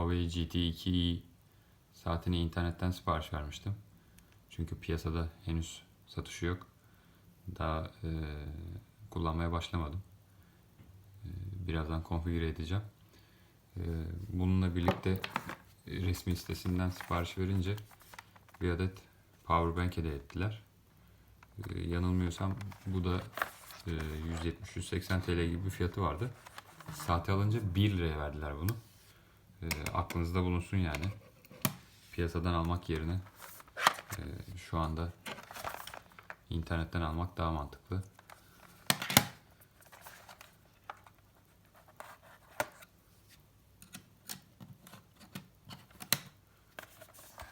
Huawei GT2i saatini internetten sipariş vermiştim. Çünkü piyasada henüz satışı yok. Daha e, kullanmaya başlamadım. E, birazdan konfigüre edeceğim. E, bununla birlikte resmi sitesinden sipariş verince bir adet powerbank hediye ettiler. E, yanılmıyorsam bu da e, 170-180 TL gibi bir fiyatı vardı. Saate alınca 1 liraya verdiler bunu. E, aklınızda bulunsun yani. Piyasadan almak yerine e, şu anda internetten almak daha mantıklı.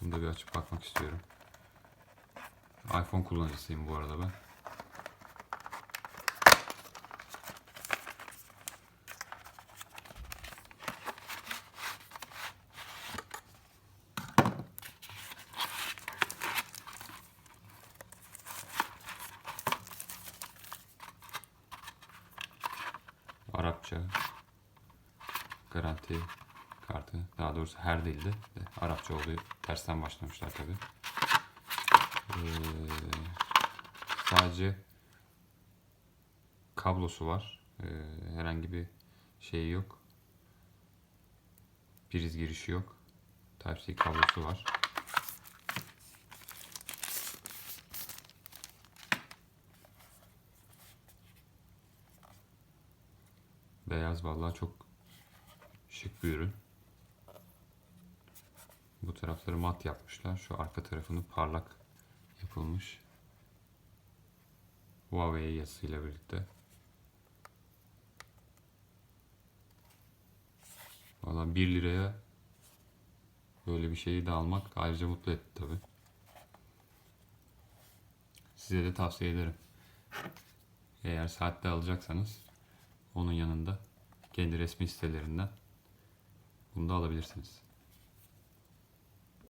Bunu da bir açıp bakmak istiyorum. iPhone kullanıcısıyım bu arada ben. Arapça garanti kartı. Daha doğrusu her dilde de Arapça oluyor. Tersten başlamışlar tabi. sadece kablosu var. Ee, herhangi bir şey yok. Priz girişi yok. Type-C kablosu var. Beyaz vallahi çok şık bir ürün. Bu tarafları mat yapmışlar. Şu arka tarafını parlak yapılmış. Huawei yazısıyla birlikte. Valla 1 liraya böyle bir şeyi de almak ayrıca mutlu etti tabi. Size de tavsiye ederim. Eğer saatte alacaksanız onun yanında kendi resmi sitelerinden bunu da alabilirsiniz.